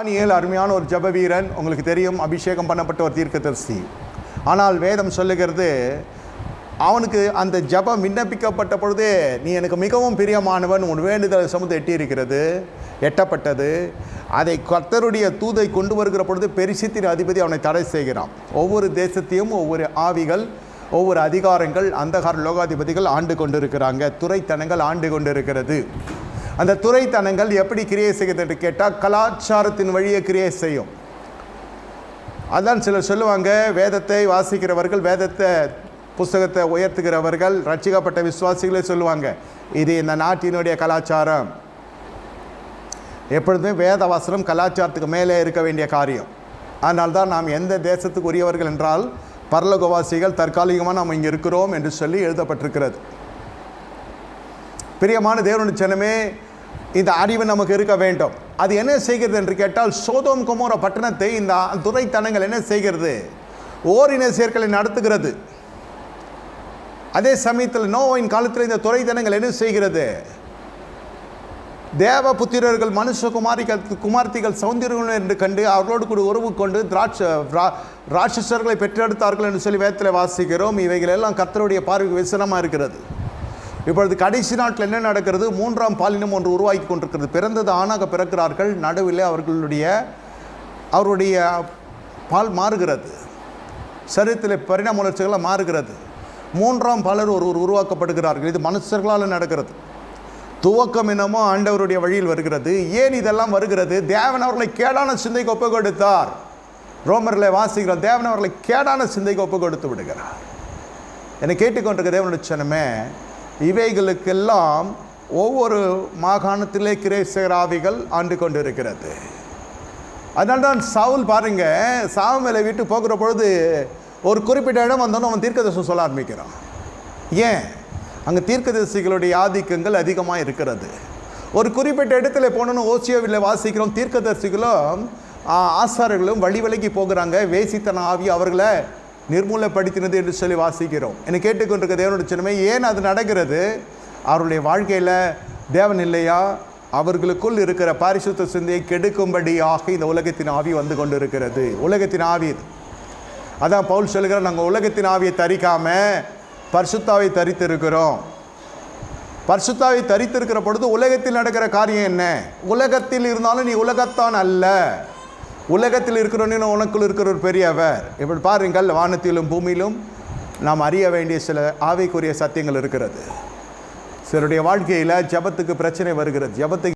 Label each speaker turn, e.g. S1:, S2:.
S1: Daniel அருமையான ஒரு ஜெப வீரன் உங்களுக்கு தெரியும் அபிஷேகம் பண்ணப்பட்ட ஒரு தீர்க்கதரிசி. ஆனால் வேதம் சொல்லுகிறது அவனுக்கு அந்த ஜெபம் விண்ணப்பிக்கப்பட்ட பொழுதே நீ எனக்கு மிகவும் பிரியமானவன் உன் வேண்டுதல் சமூகம் எட்டியிருக்கிறது எட்டப்பட்டது. அதை கர்த்தருடைய தூதை கொண்டு வருகிற பொழுது பெரிசித்தின் அதிபதி அவனை தடை செய்கிறான். ஒவ்வொரு தேசத்தையும் ஒவ்வொரு ஆவிகள் ஒவ்வொரு அதிகாரங்கள் அந்தகார லோகாதிபதிகள் ஆண்டு கொண்டிருக்கிறாங்க. துறைத்தனங்கள் ஆண்டு கொண்டிருக்கிறது. அந்த துறைத்தனங்கள் எப்படி கிரியை செய்கிறது என்று கேட்டால் கலாச்சாரத்தின் வழியே கிரியை செய்யும். அதான் சிலர் சொல்லுவாங்க வேதத்தை வாசிக்கிறவர்கள் வேதத்தை புஸ்தகத்தை உயர்த்துகிறவர்கள் ரட்சிக்கப்பட்ட விசுவாசிகளே சொல்லுவாங்க இது இந்த நாட்டினுடைய கலாச்சாரம். எப்பொழுதுமே வேத வாசனம் கலாச்சாரத்துக்கு மேலே இருக்க வேண்டிய காரியம். அதனால் தான் நாம் எந்த தேசத்துக்கு உரியவர்கள் என்றால் பரலோகவாசிகள் தற்காலிகமாக நாம் இங்கே இருக்கிறோம் என்று சொல்லி எழுதப்பட்டிருக்கிறது. பிரியமான தேவனுடைய ஜனமே இந்த அறிவு நமக்கு இருக்க வேண்டும். அது என்ன செய்கிறது என்று கேட்டால் சோதோம் குமோர பட்டணத்தை இந்த துறைத்தனங்கள் என்ன செய்கிறது? ஓரின சேர்க்கலை நடத்துகிறது. அதே சமயத்தில் நோவின் காலத்தில் இந்த துறைத்தனங்கள் என்ன செய்கிறது? தேவ புத்திரர்கள் மனுஷகுமாரிகள் குமார்த்திகள் சௌந்தரியங்கள் என்று கண்டு அவர்களோடு கூட உறவு கொண்டு திராட்ச ராட்சசர்களை பெற்றெடுத்தார்கள் என்று சொல்லி வேத்தில் வாசிக்கிறோம். இவைகள் எல்லாம் கத்தருடைய பார்வைக்கு விசனமாக இருக்கிறது. இப்பொழுது கடைசி நாட்டில் என்ன நடக்கிறது? மூன்றாம் பாலினம் ஒன்று உருவாக்கி கொண்டிருக்கிறது. பிறந்தது ஆணாக பிறக்கிறார்கள். நடுவில் அவர்களுடைய அவருடைய பால் மாறுகிறது. சரீரத்தில் பரிணாம வளர்ச்சிகளாக மாறுகிறது. மூன்றாம் பலர் ஒருவர் உருவாக்கப்படுகிறார்கள். இது மனுஷர்களால் நடக்கிறது. துவக்கம் என்னமோ ஆண்டவருடைய வழியில் வருகிறது. ஏன் இதெல்லாம் வருகிறது? தேவன் அவர்களை கேடான சிந்தைக்கு ஒப்பு கொடுத்தார். ரோமரில் வாசிக்கிறோம் தேவன் அவர்களை கேடான சிந்தைக்கு ஒப்பு கொடுத்து விடுகிறார். என்னை கேட்டுக்கொண்டிருக்க தேவனுடைய சனமே இவைகளுக்கெல்லாம் ஒவ்வொரு மாகாணத்திலே கிரேசராவிகள் ஆண்டு கொண்டிருக்கிறது. அதனால தான் சவுல் பாருங்க சாமுவேலை விட்டு போகிற பொழுது ஒரு குறிப்பிட்ட இடம் வந்தோன்னு அவன் தீர்க்கதரிசனம் சொல்ல ஆரம்பிக்கிறான். ஏன்? அங்கே தீர்க்கதரிசிகளுடைய ஆதிக்கங்கள் அதிகமாக இருக்கிறது. ஒரு குறிப்பிட்ட இடத்துல போனோன்னு ஓசியோவில் வாசிக்கிறோம் தீர்க்கதரிசிகளும் ஆசாரர்களும் வழி விலகி போகிறாங்க வேசித்தன ஆவி அவர்களை நிர்மூலப்படுத்தினது என்று சொல்லி வாசிக்கிறோம். என்னை கேட்டுக்கொண்டிருக்க தேவனுடைய சின்னமே ஏன் அது நடக்கிறது? அவருடைய வாழ்க்கையில் தேவன் இல்லையா? அவர்களுக்குள் இருக்கிற பாரிசுத்த சிந்தையை கெடுக்கும்படியாக இந்த உலகத்தின் ஆவி வந்து கொண்டிருக்கிறது. உலகத்தின் ஆவி இது. அதான் பவுல் சொல்லுகிறார் நாங்கள் உலகத்தின் ஆவியை தரிக்காம பரிசுத்தாவை தரித்திருக்கிறோம். பரிசுத்தாவை தரித்திருக்கிற பொழுது உலகத்தில் நடக்கிற காரியம் என்ன? உலகத்தில் இருந்தாலும் நீ உலகத்தான் அல்ல. உலகத்தில் இருக்கிறோன்னு உனக்குள் இருக்கிற ஒரு பெரியவர். இப்படி பாருங்கள் வானத்திலும் பூமியிலும் நாம் அறிய வேண்டிய சில ஆவிக்குரிய சத்தியங்கள் இருக்கிறது. சிலருடைய வாழ்க்கையில் ஜபத்துக்கு பிரச்சனை வருகிறது. ஜபத்துக்கு